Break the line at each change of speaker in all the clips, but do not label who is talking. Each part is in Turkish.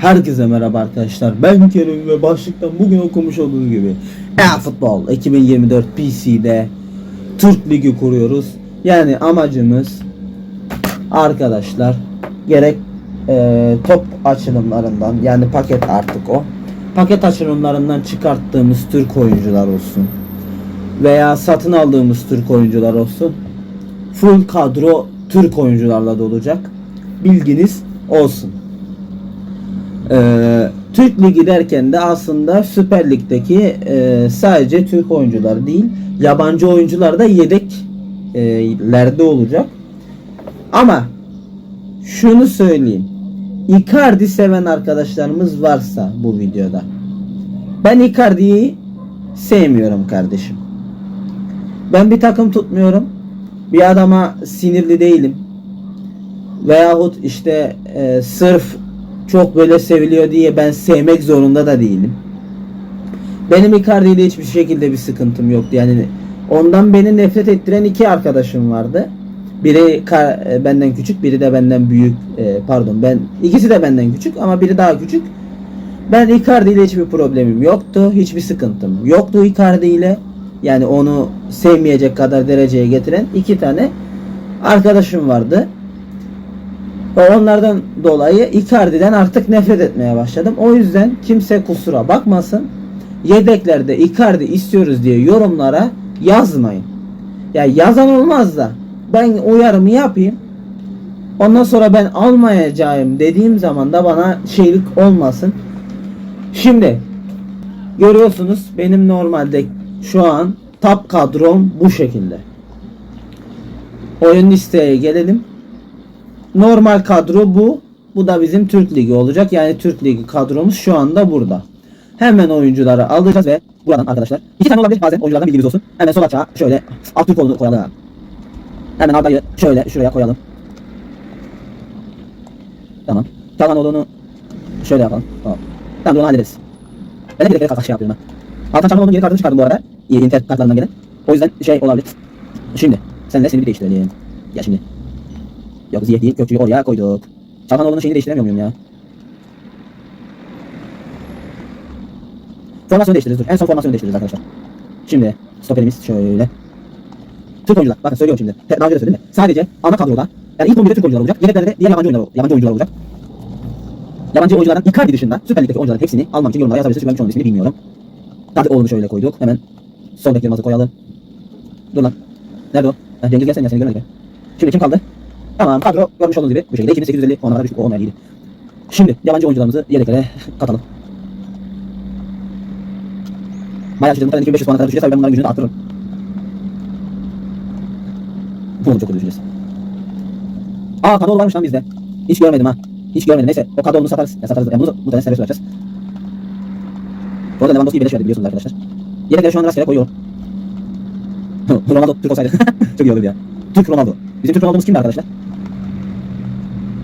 Herkese merhaba arkadaşlar. Ben Kerim ve başlıktan bugün okumuş olduğunuz gibi e-futbol 2024 PC'de Türk Ligi kuruyoruz. Yani amacımız arkadaşlar gerek e, top açılımlarından yani paket artık o. Paket açılımlarından çıkarttığımız Türk oyuncular olsun veya satın aldığımız Türk oyuncular olsun. Full kadro Türk oyuncularla da olacak. Bilginiz olsun. Ee, Türk Ligi derken de aslında Süper Lig'deki e, sadece Türk oyuncular değil, yabancı oyuncular da yedeklerde olacak. Ama şunu söyleyeyim. Icardi seven arkadaşlarımız varsa bu videoda. Ben Icardi'yi sevmiyorum kardeşim. Ben bir takım tutmuyorum. Bir adama sinirli değilim. Veyahut işte e, sırf çok böyle seviliyor diye ben sevmek zorunda da değilim. Benim Icardi ile hiçbir şekilde bir sıkıntım yoktu. Yani ondan beni nefret ettiren iki arkadaşım vardı. Biri e, benden küçük, biri de benden büyük. E, pardon, ben ikisi de benden küçük ama biri daha küçük. Ben Icardi ile hiçbir problemim yoktu. Hiçbir sıkıntım yoktu Icardi ile. Yani onu sevmeyecek kadar dereceye getiren iki tane arkadaşım vardı. Onlardan dolayı Icardi'den artık nefret etmeye başladım. O yüzden kimse kusura bakmasın. Yedeklerde Icardi istiyoruz diye yorumlara yazmayın. Ya yazan olmaz da ben uyarımı yapayım. Ondan sonra ben almayacağım dediğim zaman da bana şeylik olmasın. Şimdi görüyorsunuz benim normalde şu an top kadrom bu şekilde. Oyun listeye gelelim. Normal kadro bu. Bu da bizim Türk Ligi olacak. Yani Türk Ligi kadromuz şu anda burada. Hemen oyuncuları alacağız ve buradan arkadaşlar. iki tane olabilir bazen oyunculardan bilginiz olsun. Hemen sol açığa şöyle alt Türk kolunu koyalım. Hemen Arda'yı şöyle şuraya koyalım. Tamam. Çalhanoğlu'nu şöyle yapalım. Tamam. Tamam onu hallederiz. Ben de bir dakika şey yapıyorum ben. Altan Çalhanoğlu'nun yeni kartını çıkardım bu arada. İyi Inter kartlarından gelen. O yüzden şey olabilir. Şimdi senle seni bir değiştirelim. Ya şimdi. Yok Ziyeh değil Kökçü'yü oraya koyduk. Çalhanoğlu'nun şeyini değiştiremiyor muyum ya? Formasyonu değiştiririz dur. En son formasyonu değiştiririz arkadaşlar. Şimdi stoperimiz şöyle. Türk oyuncular. Bakın söylüyorum şimdi. Daha önce de söyledim de. Sadece ana kadroda yani ilk 11'de Türk oyuncular olacak. Yedeklerde de diğer yabancı oyuncular, yabancı oyuncular olacak. Yabancı oyunculardan Icardi dışında Süper Lig'deki oyuncuların hepsini almam için yorumlara yazabilirsiniz. Çünkü ben birçoğunun ismini bilmiyorum. Hadi oğlunu şöyle koyduk. Hemen sol beklerimizi koyalım. Dur lan. Nerede o? Heh, Cengiz gelsene ya seni görmedik. Şimdi kim kaldı? Tamam kadro görmüş olduğunuz gibi bu şekilde 2850 puana kadar düştük. O olmayan iyiydi. Şimdi yabancı oyuncularımızı yedeklere katalım. Bayağı. Muhtemelen 2500 puana kadar düşeceğiz. Tabii ben bunların gücünü arttırırım. Bunu çok kötü düşeceğiz. Aa kadro varmış lan bizde. Hiç görmedim ha. Hiç görmedim. Neyse o kadronu satarız. Ya satarız. Yani bunu bu tane serbest bırakacağız. Bu arada Lewandowski'yi beleş verdi biliyorsunuz arkadaşlar. Yedekleri şu an rastgele koyuyorum. Ronaldo Türk olsaydı. çok iyi olurdu ya. Türk Ronaldo. Bizim Türk Ronaldo'muz kimdi arkadaşlar?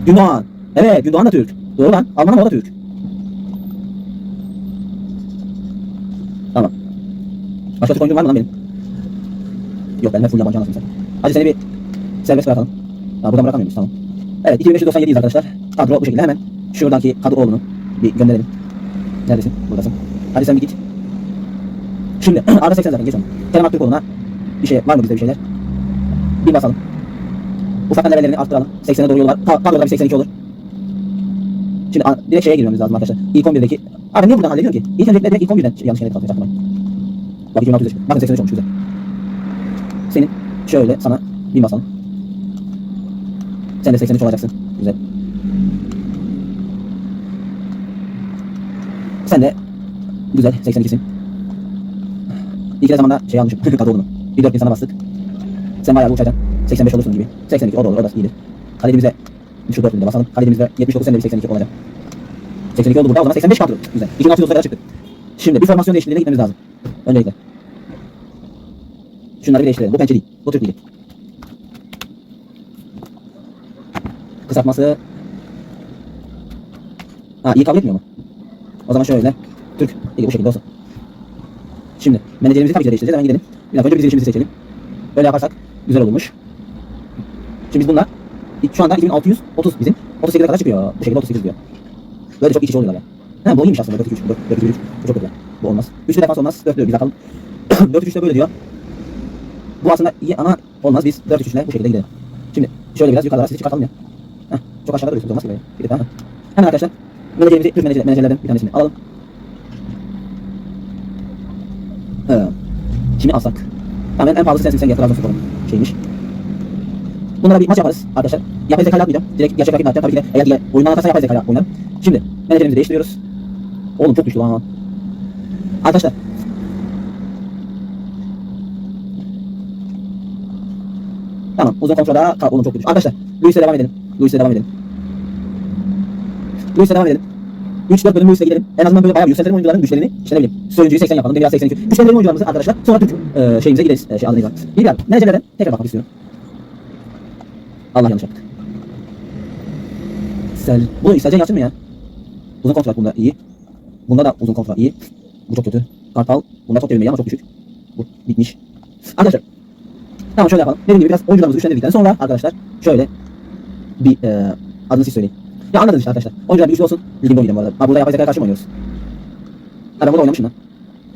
Gündoğan. Evet Gündoğan da Türk. Doğru lan. Alman ama o da Türk. Tamam. Başka Türk oyuncum var mı lan benim? Yok ben hep full yabancı anasını sen. Hadi seni bir serbest bırakalım. Ha, buradan bırakamıyoruz tamam. Evet 2597'yiz arkadaşlar. Kadro bu şekilde hemen şuradaki Kadıoğlu'nu bir gönderelim. Neredesin? Buradasın. Hadi sen bir git. Şimdi Arda 80 zaten geç onu. Kerem Aktürkoğlu'na bir şey var mı bizde bir şeyler? Bir basalım. Ufaktan levellerini arttıralım. 80'e doğru yolu var. Ta, kadroda bir 82 olur. Şimdi direkt şeye girmemiz lazım arkadaşlar. İlk 11'deki. Abi niye buradan hallediyor ki? İlk öncelikle direkt ilk 11'den yanlış yere kalkıyor. Bakın 2600 çıktı. Bakın 83 olmuş güzel. Senin şöyle sana bir basalım. Sen de 83 olacaksın. Güzel. Sen de güzel 82'sin. İlk zamanda şey almışım. Kadıoğlu'nu. Bir 4 insana bastık. Sen bayağı bir uçacaksın. 85 olursun gibi. 82 o da olur. O da iyidir. Kalecimize şu 4 de basalım. Kalecimizde 79 sen de bir 82 olacak. 82 oldu burada. O zaman 85 kadro. Güzel. 2600 kadar çıktı. Şimdi bir formasyon değişikliğine gitmemiz lazım. Öncelikle. Şunları bir değiştirelim. Bu pençe değil. Bu Türk değil. Kısaltması. Ha iyi kabul etmiyor mu? O zaman şöyle. Türk. İyi bu şekilde olsun. Şimdi menajerimizi tabii ki de değiştireceğiz. Hemen gidelim. Bir dakika önce biz işimizi seçelim. Böyle yaparsak güzel olurmuş. Şimdi biz bunlar şu anda 2630 bizim. 38'e kadar çıkıyor. Bu şekilde 38 diyor. Böyle çok iç içe oluyorlar ya. Ha bu iyiymiş aslında 4-2-3. 4-2-3. Bu çok kötü. Bu olmaz. Üçlü defans olmaz. 4-4 biz atalım. 4-3-3'te böyle diyor. Bu aslında iyi ama olmaz. Biz 4-3-3 ile bu şekilde gidelim. Şimdi şöyle biraz yukarılara sizi çıkartalım ya. Heh, çok aşağıda duruyorsunuz olmaz ki böyle. Bir de tamam? Hemen arkadaşlar menajerimizi, Türk menajer, menajerlerden bir tanesini alalım. Ee, şimdi alsak. Tamam en pahalısı sensin sen gel Trabzonspor'un şeymiş. Bunlara bir maç yaparız arkadaşlar. Yapay zeka yapmayacağım. Direkt gerçek rakibini atacağım. Tabii ki de eğer diye oyundan atarsa yapay zeka oynarım. Şimdi menajerimizi değiştiriyoruz. Oğlum çok düştü lan. Arkadaşlar. Tamam uzun kontrolda kal. Oğlum çok düştü. Arkadaşlar Luis'e devam edelim. Luis'e devam edelim. Luis'e devam edelim. 3-4 bölüm Luis'e gidelim. En azından böyle bayağı yükseltelim oyuncuların güçlerini. İşte ne bileyim. Oyuncuyu 80 yapalım. Biraz 82. Güçlendirelim oyuncularımızı arkadaşlar. Sonra Türk e, şeyimize gideriz. E, şey adını yazalım. Bir daha. Menajerlerden tekrar bakmak istiyorum. Allah yanlış yaptık. Sel. Bu İstelcan yazsın mı ya? Uzun kontrat bunda iyi. Bunda da uzun kontrat iyi. Bu çok kötü. Kartal. Bunda çok devirmeyi ama çok düşük. Bu bitmiş. Arkadaşlar. Tamam şöyle yapalım. Dediğim gibi biraz oyuncularımızı güçlendirdikten sonra arkadaşlar şöyle bir e, adını siz söyleyin. Ya anladınız işte arkadaşlar. Oyuncular bir güçlü olsun. Liginde oynayacağım bu arada. Ha burada yapay zekaya karşı mı oynuyoruz? Ha ben burada oynamışım lan.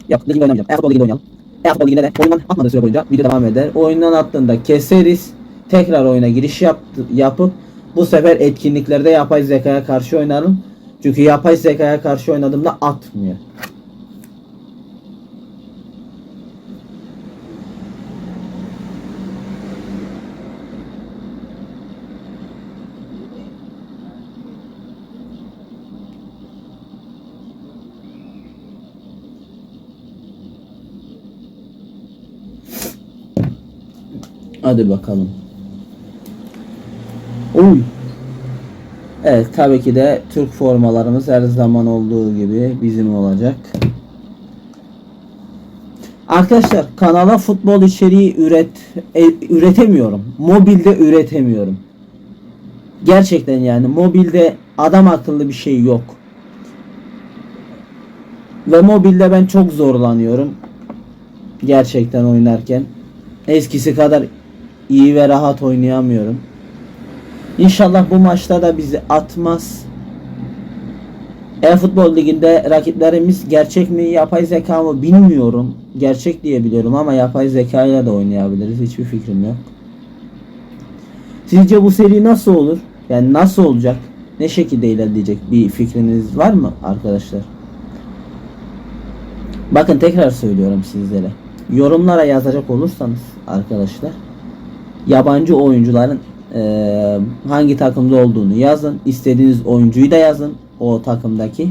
Yok liginde oynamayacağım. E-futbol liginde oynayalım. E-futbol liginde de oyundan atmadığı süre boyunca video devam eder. Oyundan attığında keseriz. Tekrar oyuna giriş yaptı, yapıp bu sefer etkinliklerde yapay zekaya karşı oynarım. Çünkü yapay zekaya karşı oynadığımda atmıyor. Hadi bakalım. Uy. Evet tabii ki de Türk formalarımız her zaman olduğu gibi bizim olacak. Arkadaşlar kanala futbol içeriği üret e, üretemiyorum. Mobilde üretemiyorum. Gerçekten yani mobilde adam akıllı bir şey yok. Ve mobilde ben çok zorlanıyorum. Gerçekten oynarken. Eskisi kadar iyi ve rahat oynayamıyorum. İnşallah bu maçta da bizi atmaz. E-futbol liginde rakiplerimiz gerçek mi yapay zeka mı bilmiyorum. Gerçek diye biliyorum ama yapay zeka ile de oynayabiliriz. Hiçbir fikrim yok. Sizce bu seri nasıl olur? Yani nasıl olacak? Ne şekilde ilerleyecek? Bir fikriniz var mı arkadaşlar? Bakın tekrar söylüyorum sizlere. Yorumlara yazacak olursanız arkadaşlar yabancı oyuncuların eee, hangi takımda olduğunu yazın. İstediğiniz oyuncuyu da yazın o takımdaki.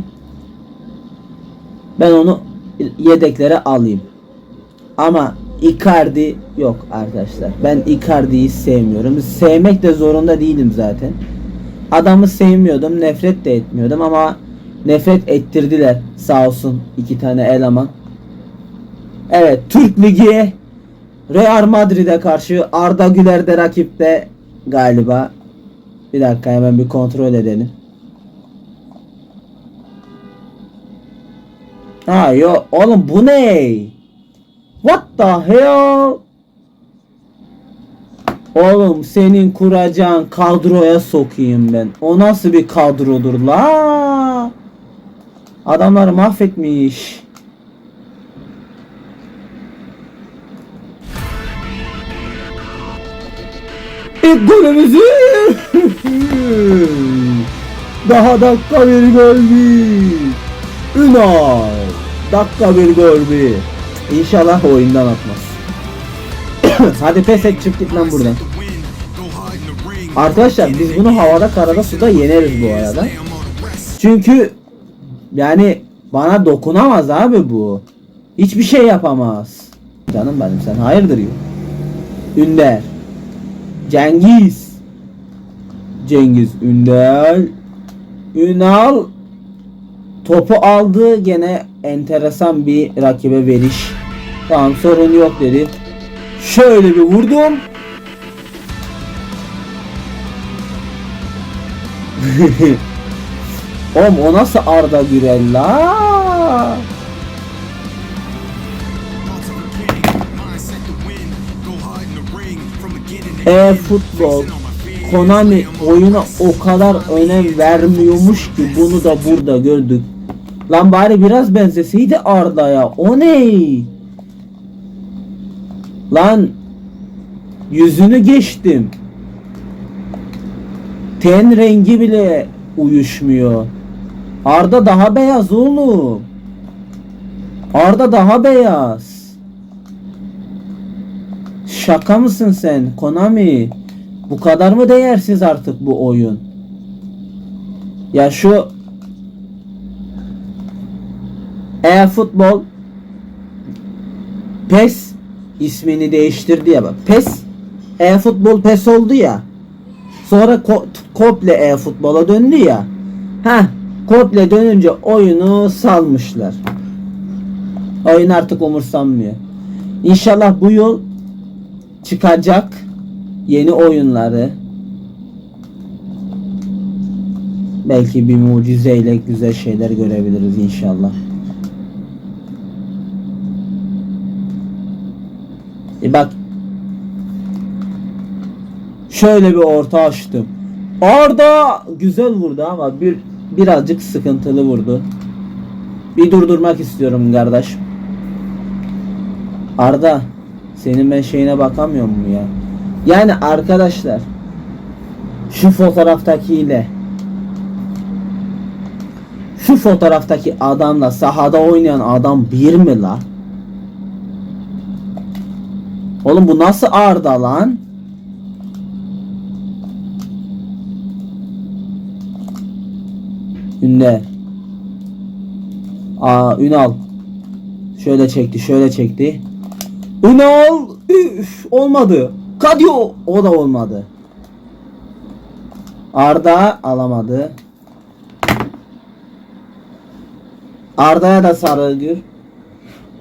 Ben onu yedeklere alayım. Ama Icardi yok arkadaşlar. Ben Icardi'yi sevmiyorum. Sevmek de zorunda değilim zaten. Adamı sevmiyordum, nefret de etmiyordum ama nefret ettirdiler sağ olsun iki tane eleman. Evet, Türk Ligi Real Madrid'e karşı Arda Güler de rakipte galiba. Bir dakika hemen bir kontrol edelim. Ha yo oğlum bu ne? What the hell? Oğlum senin kuracağın kadroya sokayım ben. O nasıl bir kadrodur la? Adamlar mahvetmiş. Golümüzü daha dakika bir gol bir. Ünal. Dakika bir gol bir. İnşallah oyundan atmaz. Hadi pes et çık git lan buradan. Arkadaşlar biz bunu havada karada suda yeneriz bu arada. Çünkü yani bana dokunamaz abi bu. Hiçbir şey yapamaz. Canım benim sen hayırdır ya. Ünder. Cengiz. Cengiz Ünder. Ünal topu aldı gene enteresan bir rakibe veriş. Tamam sorun yok dedi. Şöyle bir vurdum. Oğlum o nasıl Arda Gürel la? E-futbol Konami oyuna o kadar önem vermiyormuş ki bunu da burada gördük. Lan bari biraz benzeseydi Arda'ya. O ne? Lan yüzünü geçtim. Ten rengi bile uyuşmuyor. Arda daha beyaz oğlum. Arda daha beyaz. Şaka mısın sen Konami? Bu kadar mı değersiz artık bu oyun? Ya şu e-futbol PES ismini değiştirdi ya bak. PES e-futbol PES oldu ya. Sonra ko- komple e-futbola döndü ya. Ha, komple dönünce oyunu salmışlar. Oyun artık umursanmıyor. İnşallah bu yıl çıkacak yeni oyunları belki bir mucizeyle güzel şeyler görebiliriz inşallah. E bak şöyle bir orta açtım. Orada güzel vurdu ama bir birazcık sıkıntılı vurdu. Bir durdurmak istiyorum kardeş. Arda senin ben şeyine bakamıyor mu ya? Yani arkadaşlar şu fotoğraftakiyle şu fotoğraftaki adamla sahada oynayan adam bir mi la? Oğlum bu nasıl Arda lan? Ünle. Aa Ünal. Şöyle çekti, şöyle çekti. Ünal! Üf, olmadı. Kadio! O da olmadı. Arda alamadı. Arda'ya da sarılıyor.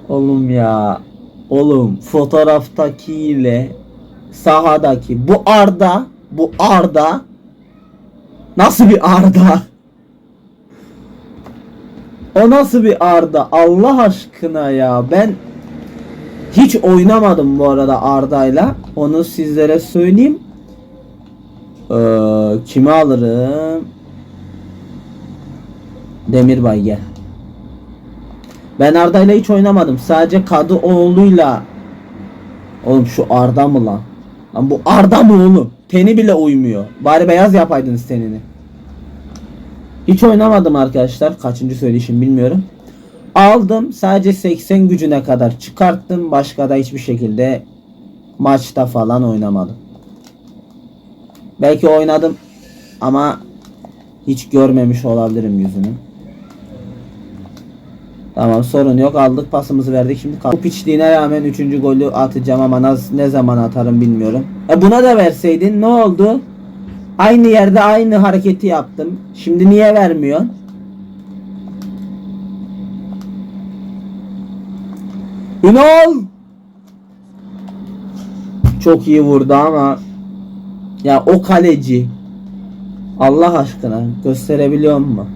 Oğlum ya. Oğlum fotoğraftakiyle sahadaki bu Arda bu Arda nasıl bir Arda? O nasıl bir Arda? Allah aşkına ya. Ben hiç oynamadım bu arada Arda'yla. Onu sizlere söyleyeyim. Ee, kimi alırım? Demirbay gel. Ben Arda'yla hiç oynamadım. Sadece Kadıoğlu'yla Oğlum şu Arda mı lan? Lan bu Arda mı oğlum? Teni bile uymuyor. Bari beyaz yapaydınız tenini. Hiç oynamadım arkadaşlar. Kaçıncı söyleyişim bilmiyorum. Aldım. Sadece 80 gücüne kadar çıkarttım. Başka da hiçbir şekilde maçta falan oynamadım. Belki oynadım ama hiç görmemiş olabilirim yüzünü. Tamam sorun yok aldık pasımızı verdik şimdi bu piçliğine rağmen 3. golü atacağım ama naz- ne zaman atarım bilmiyorum. E buna da verseydin ne oldu? Aynı yerde aynı hareketi yaptım. Şimdi niye vermiyorsun? Ünal! Çok iyi vurdu ama ya o kaleci Allah aşkına gösterebiliyor mu?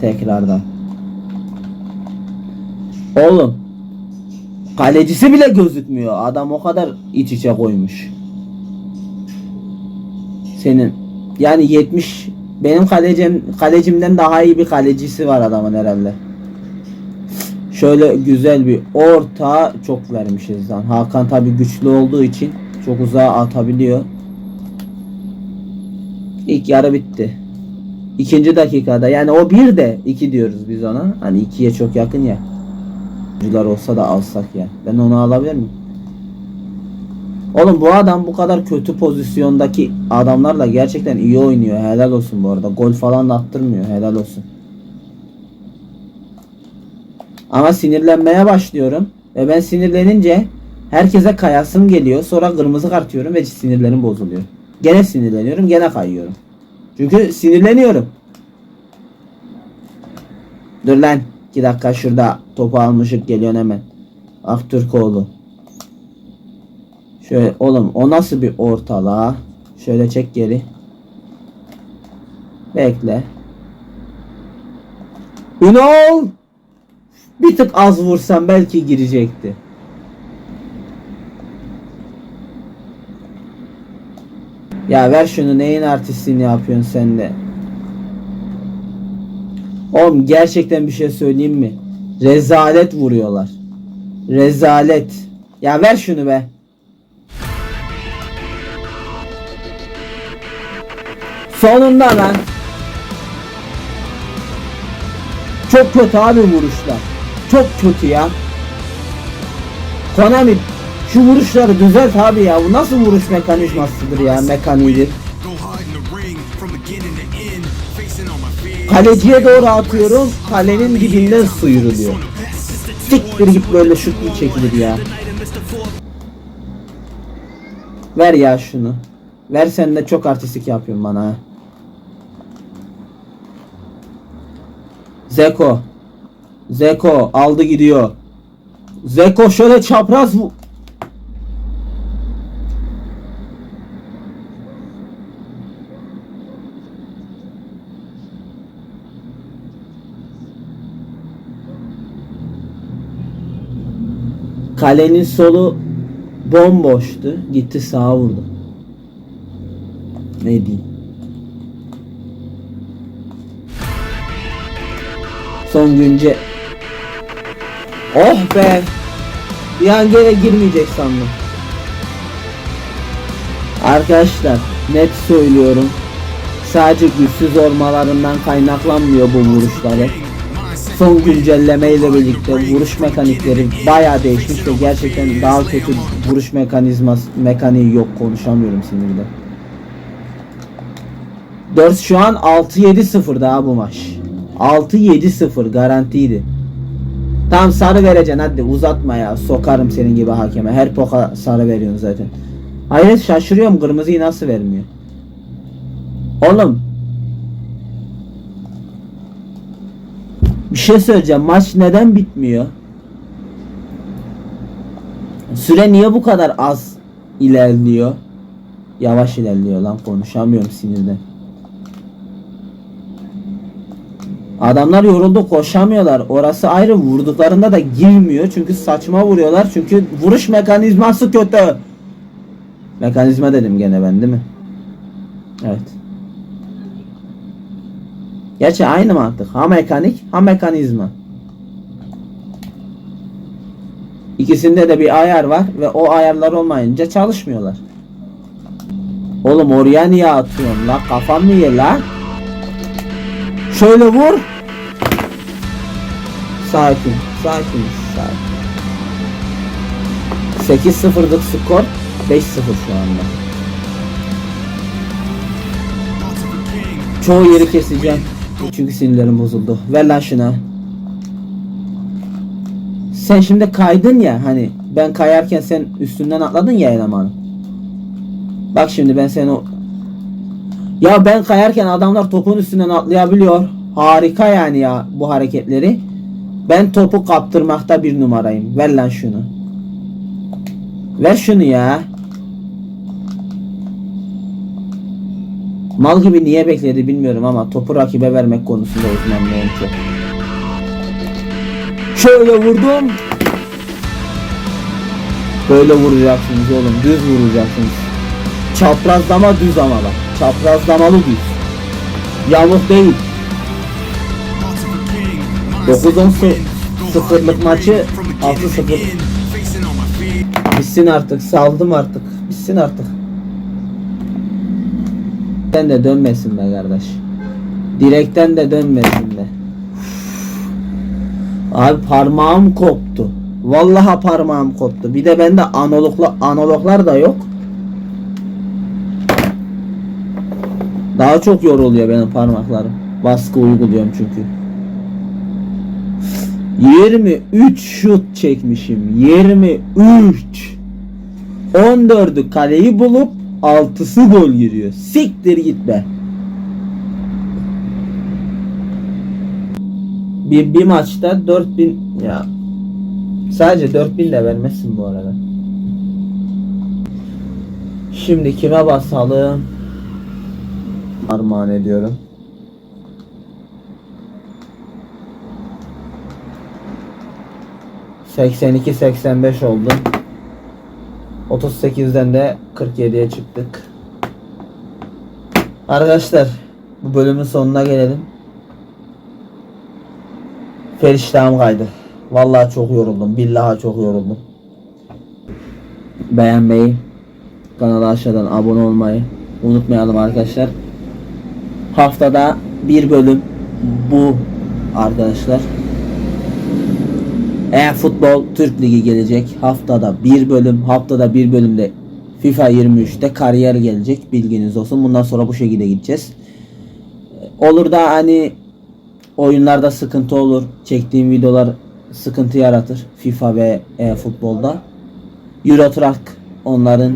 Tekrardan. Oğlum kalecisi bile gözükmüyor. Adam o kadar iç içe koymuş. Senin yani 70 benim kalecim kalecimden daha iyi bir kalecisi var adamın herhalde. Şöyle güzel bir orta çok vermişiz lan. Hakan tabi güçlü olduğu için çok uzağa atabiliyor. İlk yarı bitti. İkinci dakikada yani o bir de iki diyoruz biz ona. Hani ikiye çok yakın ya. Oyuncular olsa da alsak ya. Ben onu alabilir miyim? Oğlum bu adam bu kadar kötü pozisyondaki adamlarla gerçekten iyi oynuyor. Helal olsun bu arada. Gol falan da attırmıyor. Helal olsun. Ama sinirlenmeye başlıyorum. Ve ben sinirlenince herkese kayasım geliyor. Sonra kırmızı kart yiyorum ve sinirlerim bozuluyor. Gene sinirleniyorum. Gene kayıyorum. Çünkü sinirleniyorum. Dur lan. 2 dakika şurada topu almışık geliyorsun hemen. Aktürkoğlu. Şöyle oğlum o nasıl bir ortala? Şöyle çek geri. Bekle. Ünal! Bir tık az vursam belki girecekti. Ya ver şunu neyin artistliğini yapıyorsun sen de. Oğlum gerçekten bir şey söyleyeyim mi? Rezalet vuruyorlar. Rezalet. Ya ver şunu be. Sonunda lan. Çok kötü abi vuruşlar. Çok kötü ya. Konami şu vuruşları düzelt abi ya. Bu nasıl vuruş mekanizmasıdır ya mekaniğidir. Kaleciye doğru atıyorum. Kalenin dibinden sıyrılıyor. Siktir git böyle şut mu çekilir ya. Ver ya şunu. Ver sen de çok artistik yapıyorsun bana. Zeko. Zeko aldı gidiyor. Zeko şöyle çapraz bu. Kalenin solu bomboştu. Gitti sağa vurdu. Ne diyeyim? Son günce Oh be Bir an gene girmeyecek sandım. Arkadaşlar net söylüyorum. Sadece güçsüz olmalarından kaynaklanmıyor bu vuruşları. Son güncelleme ile birlikte vuruş mekanikleri bayağı değişmiş ve gerçekten daha kötü vuruş mekanizması mekaniği yok. Konuşamıyorum sinirden 4 şu an 6-7-0 daha bu maç. 6-7-0 garantiydi. Tam sarı vereceksin hadi uzatma ya. Sokarım senin gibi hakeme. Her poka sarı veriyorsun zaten. Hayret şaşırıyorum kırmızıyı nasıl vermiyor. Oğlum. Bir şey söyleyeceğim. Maç neden bitmiyor? Süre niye bu kadar az ilerliyor? Yavaş ilerliyor lan konuşamıyorum sinirden. Adamlar yoruldu koşamıyorlar. Orası ayrı vurduklarında da girmiyor. Çünkü saçma vuruyorlar. Çünkü vuruş mekanizması kötü. Mekanizma dedim gene ben değil mi? Evet. Gerçi aynı mantık. Ha mekanik ha mekanizma. İkisinde de bir ayar var ve o ayarlar olmayınca çalışmıyorlar. Oğlum oraya niye atıyorsun la? Kafam mı ye la? Şöyle vur. Sakin, sakin, sakin. 8-0'lık skor 5-0 şu anda. Çoğu yeri keseceğim. Çünkü sinirlerim bozuldu. Ver lan şuna. Sen şimdi kaydın ya hani ben kayarken sen üstünden atladın ya elemanı. Bak şimdi ben seni o ya ben kayarken adamlar topun üstünden atlayabiliyor. Harika yani ya bu hareketleri. Ben topu kaptırmakta bir numarayım. Ver lan şunu. Ver şunu ya. Mal gibi niye bekledi bilmiyorum ama topu rakibe vermek konusunda uzmanlığım çok. Şöyle vurdum. Böyle vuracaksınız oğlum. Düz vuracaksınız. Çaprazlama düz ama bak. Çaprazlamalı düz. Yamuk değil. 9-10 sıfırlık maçı 6-0 Bitsin artık saldım artık. Bitsin artık. Direkten de dönmesin be kardeş. Direkten de dönmesin be. Abi parmağım koptu. Vallahi parmağım koptu. Bir de bende analogla, analoglar da yok Daha çok yoruluyor benim parmaklarım Baskı uyguluyorum çünkü 23 şut çekmişim. 23. 14'ü kaleyi bulup 6'sı gol giriyor. Siktir git be. Bir, bir maçta 4000 ya sadece 4000 de vermezsin bu arada. Şimdi kime basalım? Armağan ediyorum. 82 85 oldu. 38'den de 47'ye çıktık. Arkadaşlar bu bölümün sonuna gelelim. Feriştahım kaydı. Vallahi çok yoruldum. Billahi çok yoruldum. Beğenmeyi, kanala aşağıdan abone olmayı unutmayalım arkadaşlar. Haftada bir bölüm bu arkadaşlar. E-futbol Türk Ligi gelecek. Haftada bir bölüm. Haftada bir bölümde FIFA 23'te kariyer gelecek. Bilginiz olsun. Bundan sonra bu şekilde gideceğiz. Olur da hani oyunlarda sıkıntı olur. Çektiğim videolar sıkıntı yaratır. FIFA ve e-futbolda. Euro Truck onların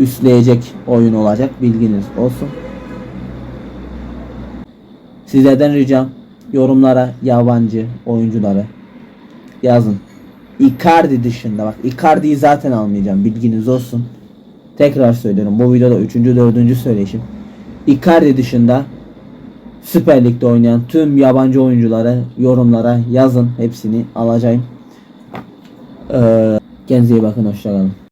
üstleyecek oyun olacak. Bilginiz olsun. Sizlerden ricam yorumlara yabancı oyuncuları yazın. Icardi dışında bak Icardi'yi zaten almayacağım bilginiz olsun. Tekrar söylüyorum bu videoda 3. 4. söyleyişim. Icardi dışında Süper Lig'de oynayan tüm yabancı oyuncuları yorumlara yazın. Hepsini alacağım. Ee, kendinize iyi bakın hoşçakalın.